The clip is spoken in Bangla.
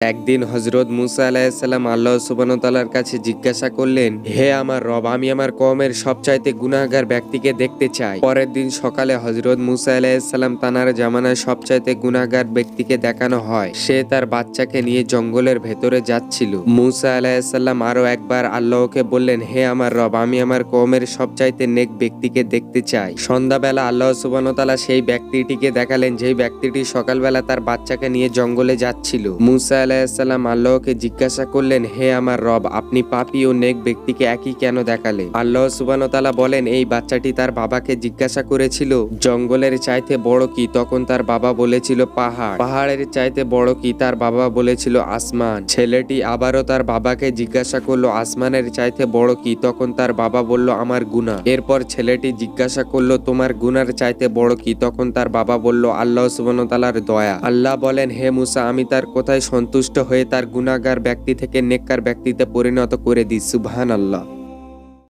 একদিন হজরত মুসা আলাহিসাল্লাম আল্লাহ সুবানতালার কাছে জিজ্ঞাসা করলেন, হে আমার রব, আমি আমার কমের সবচাইতে গুনাহগার ব্যক্তিকে দেখতে চাই। পরের দিন সকালে হজরত মুসা আলাহিসাল্লাম তানার জামানায় সবচাইতে গুনাহগার ব্যক্তিকে দেখানো হয়। সে তার বাচ্চাকে নিয়ে জঙ্গলের ভেতরে যাচ্ছিল। মুসা আলাহিসাল্লাম আরও একবার আল্লাহকে বললেন, হে আমার রব, আমি আমার কমের সবচাইতে নেক ব্যক্তিকে দেখতে চাই। সন্ধ্যাবেলা আল্লাহ সুবানতালা সেই ব্যক্তিটিকে দেখালেন, যেই ব্যক্তিটি সকালবেলা তার বাচ্চাকে নিয়ে জঙ্গলে যাচ্ছিল। মুসা আলাহিসাল্লাম আল্লাহকে জিজ্ঞাসা করলেন, হে আমার রব, আপনি পাপি ও নেক ব্যক্তিকে একই কেন দেখালে? আল্লাহ সুবানতালা বলেন, এই বাচ্চাটি তার বাবাকে জিজ্ঞাসা করেছিল, জঙ্গলের চাইতে বড় কি? তখন তার বাবা বলেছিল, পাহাড়। পাহাড়ের চাইতে বড় কি? তার বাবা বলেছিল, আসমান। ছেলেটি আবারও তার বাবাকে জিজ্ঞাসা করল, আসমানের চাইতে বড় কি? তখন তার বাবা বলল, আমার গুনাহ। এরপর ছেলেটি জিজ্ঞাসা করল, তোমার গুনার চাইতে বড় কি? তখন তার বাবা বলল, আল্লাহ সুবনতালার দয়া। আল্লাহ বলেন, হে মুসা, আমি তার কোথায় সন্তুষ্ট হয়ে তার গুণাগার ব্যক্তি থেকে নেককার ব্যক্তিতে পরিণত করে দিই সুবহান আল্লাহ